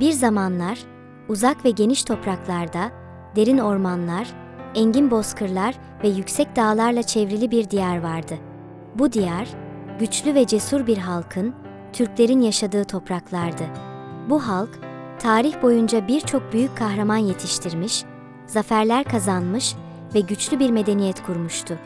Bir zamanlar uzak ve geniş topraklarda derin ormanlar, engin bozkırlar ve yüksek dağlarla çevrili bir diyar vardı. Bu diyar güçlü ve cesur bir halkın, Türklerin yaşadığı topraklardı. Bu halk tarih boyunca birçok büyük kahraman yetiştirmiş, zaferler kazanmış ve güçlü bir medeniyet kurmuştu.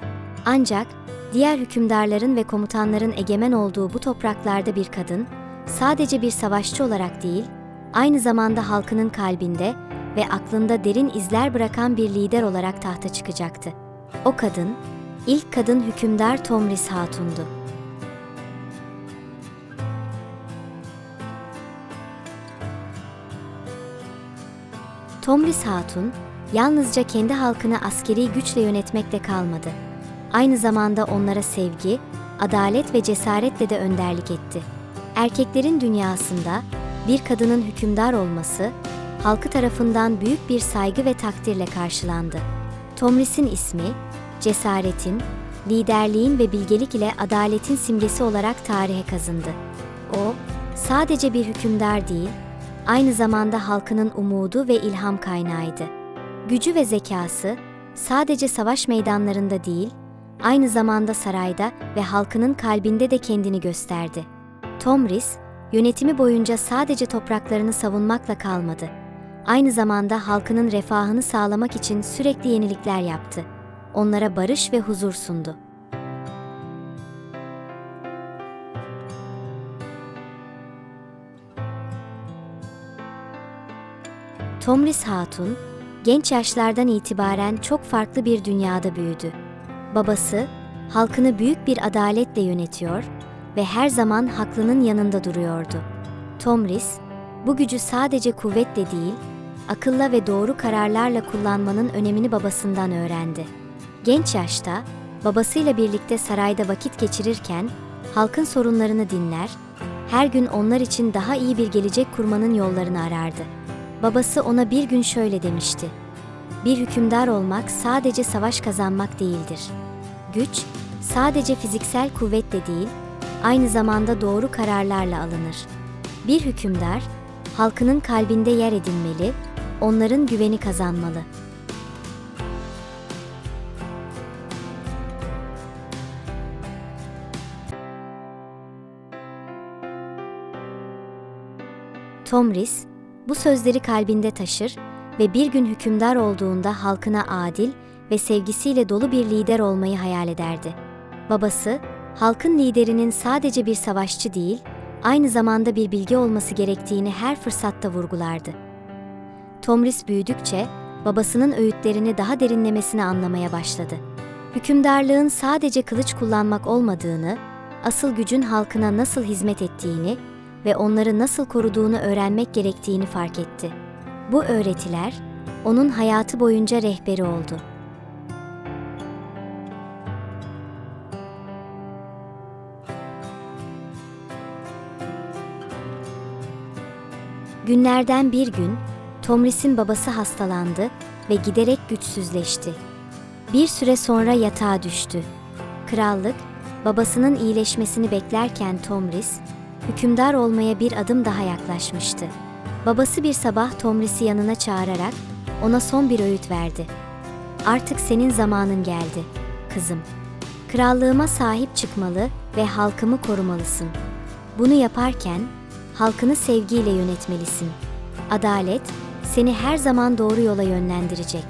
Ancak diğer hükümdarların ve komutanların egemen olduğu bu topraklarda bir kadın sadece bir savaşçı olarak değil, aynı zamanda halkının kalbinde ve aklında derin izler bırakan bir lider olarak tahta çıkacaktı. O kadın, ilk kadın hükümdar Tomris Hatun'du. Tomris Hatun, yalnızca kendi halkını askeri güçle yönetmekle kalmadı. Aynı zamanda onlara sevgi, adalet ve cesaretle de önderlik etti. Erkeklerin dünyasında bir kadının hükümdar olması, halkı tarafından büyük bir saygı ve takdirle karşılandı. Tomris'in ismi, cesaretin, liderliğin ve bilgelik ile adaletin simgesi olarak tarihe kazındı. O, sadece bir hükümdar değil, aynı zamanda halkının umudu ve ilham kaynağıydı. Gücü ve zekası, sadece savaş meydanlarında değil, aynı zamanda sarayda ve halkının kalbinde de kendini gösterdi. Tomris, yönetimi boyunca sadece topraklarını savunmakla kalmadı. Aynı zamanda halkının refahını sağlamak için sürekli yenilikler yaptı. Onlara barış ve huzur sundu. Tomris Hatun, genç yaşlardan itibaren çok farklı bir dünyada büyüdü. Babası, halkını büyük bir adaletle yönetiyor ve her zaman haklının yanında duruyordu. Tomris, bu gücü sadece kuvvetle değil, akılla ve doğru kararlarla kullanmanın önemini babasından öğrendi. Genç yaşta, babasıyla birlikte sarayda vakit geçirirken, halkın sorunlarını dinler, her gün onlar için daha iyi bir gelecek kurmanın yollarını arardı. Babası ona bir gün şöyle demişti. Bir hükümdar olmak sadece savaş kazanmak değildir. Güç, sadece fiziksel kuvvetle değil, aynı zamanda doğru kararlarla alınır. Bir hükümdar, halkının kalbinde yer edinmeli, onların güveni kazanmalı. Tomris, bu sözleri kalbinde taşır ve bir gün hükümdar olduğunda halkına adil ve sevgisiyle dolu bir lider olmayı hayal ederdi. Babası, halkın liderinin sadece bir savaşçı değil, aynı zamanda bir bilgi olması gerektiğini her fırsatta vurgulardı. Tomris büyüdükçe babasının öğütlerini daha derinlemesine anlamaya başladı. Hükümdarlığın sadece kılıç kullanmak olmadığını, asıl gücün halkına nasıl hizmet ettiğini ve onları nasıl koruduğunu öğrenmek gerektiğini fark etti. Bu öğretiler onun hayatı boyunca rehberi oldu. Günlerden bir gün Tomris'in babası hastalandı ve giderek güçsüzleşti. Bir süre sonra yatağa düştü. Krallık, babasının iyileşmesini beklerken Tomris, hükümdar olmaya bir adım daha yaklaşmıştı. Babası bir sabah Tomris'i yanına çağırarak ona son bir öğüt verdi. Artık senin zamanın geldi, kızım. Krallığıma sahip çıkmalı ve halkımı korumalısın. Bunu yaparken halkını sevgiyle yönetmelisin. Adalet seni her zaman doğru yola yönlendirecek.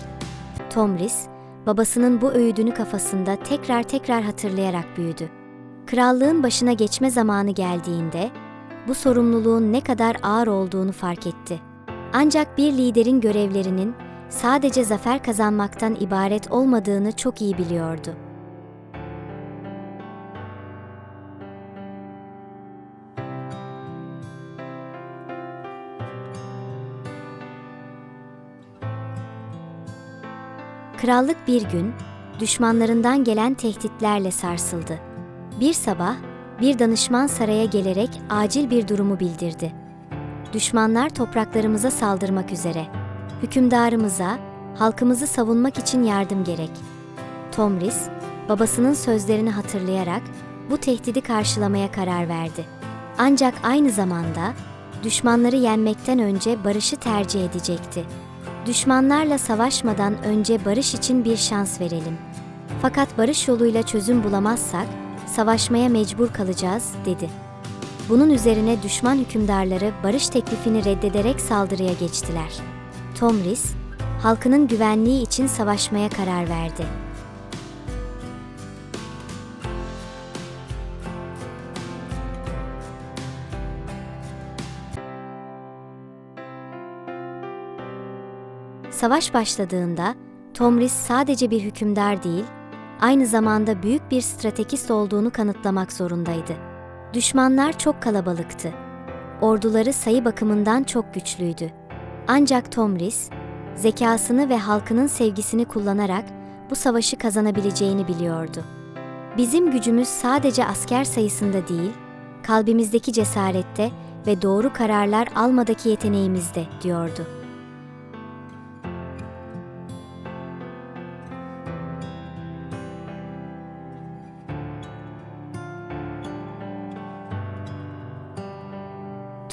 Tomris, babasının bu öğüdünü kafasında tekrar tekrar hatırlayarak büyüdü. Krallığın başına geçme zamanı geldiğinde bu sorumluluğun ne kadar ağır olduğunu fark etti. Ancak bir liderin görevlerinin sadece zafer kazanmaktan ibaret olmadığını çok iyi biliyordu. Krallık bir gün düşmanlarından gelen tehditlerle sarsıldı. Bir sabah bir danışman saraya gelerek acil bir durumu bildirdi. Düşmanlar topraklarımıza saldırmak üzere. Hükümdarımıza, halkımızı savunmak için yardım gerek. Tomris, babasının sözlerini hatırlayarak bu tehdidi karşılamaya karar verdi. Ancak aynı zamanda düşmanları yenmekten önce barışı tercih edecekti. Düşmanlarla savaşmadan önce barış için bir şans verelim. Fakat barış yoluyla çözüm bulamazsak savaşmaya mecbur kalacağız, dedi. Bunun üzerine düşman hükümdarları barış teklifini reddederek saldırıya geçtiler. Tomris, halkının güvenliği için savaşmaya karar verdi. Savaş başladığında Tomris sadece bir hükümdar değil, aynı zamanda büyük bir stratejist olduğunu kanıtlamak zorundaydı. Düşmanlar çok kalabalıktı. Orduları sayı bakımından çok güçlüydü. Ancak Tomris, zekasını ve halkının sevgisini kullanarak bu savaşı kazanabileceğini biliyordu. Bizim gücümüz sadece asker sayısında değil, kalbimizdeki cesarette ve doğru kararlar almadaki yeteneğimizde, diyordu.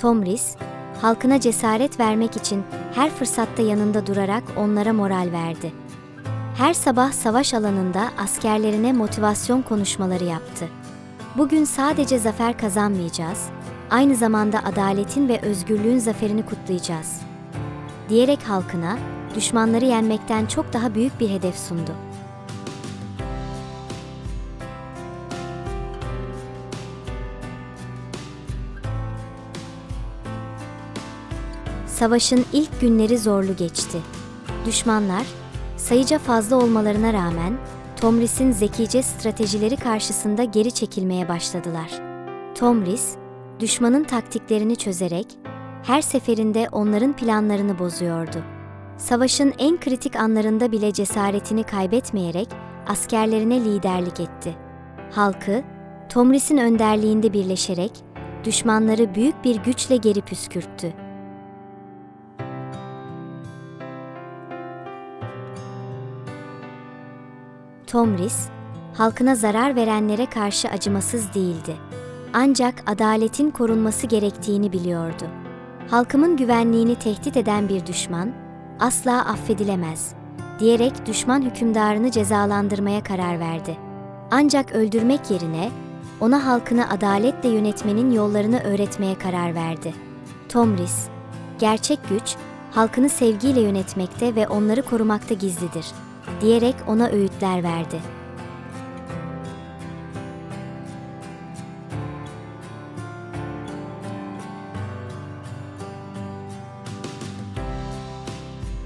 Tomris, halkına cesaret vermek için her fırsatta yanında durarak onlara moral verdi. Her sabah savaş alanında askerlerine motivasyon konuşmaları yaptı. Bugün sadece zafer kazanmayacağız, aynı zamanda adaletin ve özgürlüğün zaferini kutlayacağız. Diyerek halkına düşmanları yenmekten çok daha büyük bir hedef sundu. Savaşın ilk günleri zorlu geçti. Düşmanlar, sayıca fazla olmalarına rağmen Tomris'in zekice stratejileri karşısında geri çekilmeye başladılar. Tomris, düşmanın taktiklerini çözerek her seferinde onların planlarını bozuyordu. Savaşın en kritik anlarında bile cesaretini kaybetmeyerek askerlerine liderlik etti. Halkı, Tomris'in önderliğinde birleşerek düşmanları büyük bir güçle geri püskürttü. Tomris, halkına zarar verenlere karşı acımasız değildi. Ancak adaletin korunması gerektiğini biliyordu. Halkımın güvenliğini tehdit eden bir düşman asla affedilemez diyerek düşman hükümdarını cezalandırmaya karar verdi. Ancak öldürmek yerine ona halkını adaletle yönetmenin yollarını öğretmeye karar verdi. Tomris, gerçek güç halkını sevgiyle yönetmekte ve onları korumakta gizlidir diyerek ona öğütler verdi.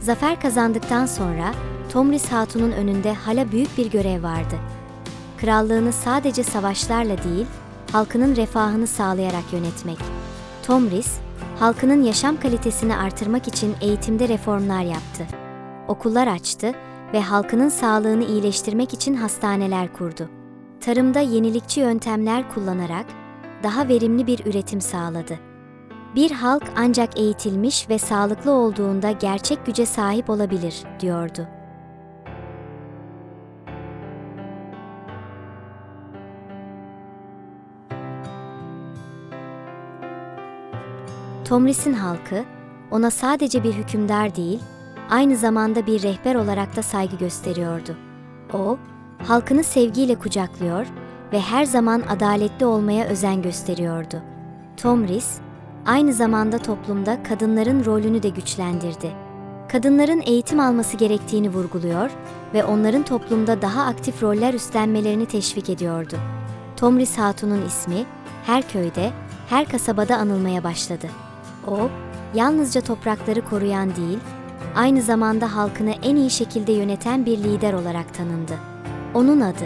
Zafer kazandıktan sonra Tomris Hatun'un önünde hala büyük bir görev vardı. Krallığını sadece savaşlarla değil, halkının refahını sağlayarak yönetmek. Tomris, halkının yaşam kalitesini artırmak için eğitimde reformlar yaptı. Okullar açtı ve halkının sağlığını iyileştirmek için hastaneler kurdu. Tarımda yenilikçi yöntemler kullanarak daha verimli bir üretim sağladı. Bir halk ancak eğitilmiş ve sağlıklı olduğunda gerçek güce sahip olabilir, diyordu. Tomris'in halkı ona sadece bir hükümdar değil, aynı zamanda bir rehber olarak da saygı gösteriyordu. O, halkını sevgiyle kucaklıyor ve her zaman adaletli olmaya özen gösteriyordu. Tomris, aynı zamanda toplumda kadınların rolünü de güçlendirdi. Kadınların eğitim alması gerektiğini vurguluyor ve onların toplumda daha aktif roller üstlenmelerini teşvik ediyordu. Tomris Hatun'un ismi her köyde, her kasabada anılmaya başladı. O, yalnızca toprakları koruyan değil, aynı zamanda halkını en iyi şekilde yöneten bir lider olarak tanındı. Onun adı,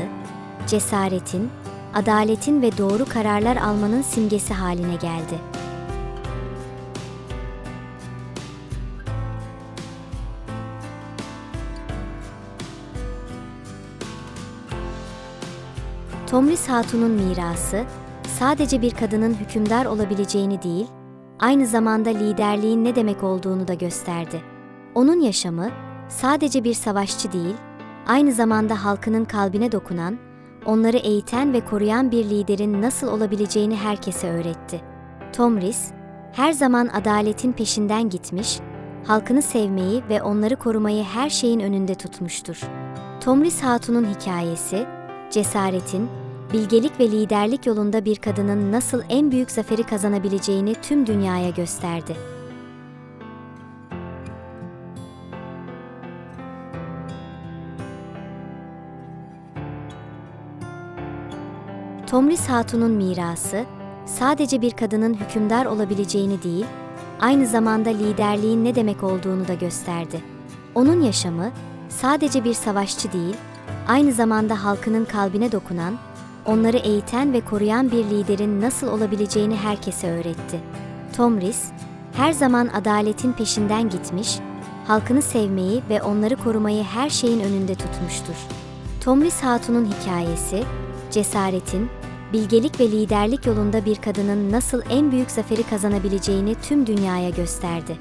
cesaretin, adaletin ve doğru kararlar almanın simgesi haline geldi. Tomris Hatun'un mirası, sadece bir kadının hükümdar olabileceğini değil, aynı zamanda liderliğin ne demek olduğunu da gösterdi. Onun yaşamı sadece bir savaşçı değil, aynı zamanda halkının kalbine dokunan, onları eğiten ve koruyan bir liderin nasıl olabileceğini herkese öğretti. Tomris, her zaman adaletin peşinden gitmiş, halkını sevmeyi ve onları korumayı her şeyin önünde tutmuştur. Tomris Hatun'un hikayesi, cesaretin, bilgelik ve liderlik yolunda bir kadının nasıl en büyük zaferi kazanabileceğini tüm dünyaya gösterdi. Tomris Hatun'un mirası, sadece bir kadının hükümdar olabileceğini değil, aynı zamanda liderliğin ne demek olduğunu da gösterdi. Onun yaşamı, sadece bir savaşçı değil, aynı zamanda halkının kalbine dokunan, onları eğiten ve koruyan bir liderin nasıl olabileceğini herkese öğretti. Tomris, her zaman adaletin peşinden gitmiş, halkını sevmeyi ve onları korumayı her şeyin önünde tutmuştur. Tomris Hatun'un hikayesi, cesaretin, bilgelik ve liderlik yolunda bir kadının nasıl en büyük zaferi kazanabileceğini tüm dünyaya gösterdi.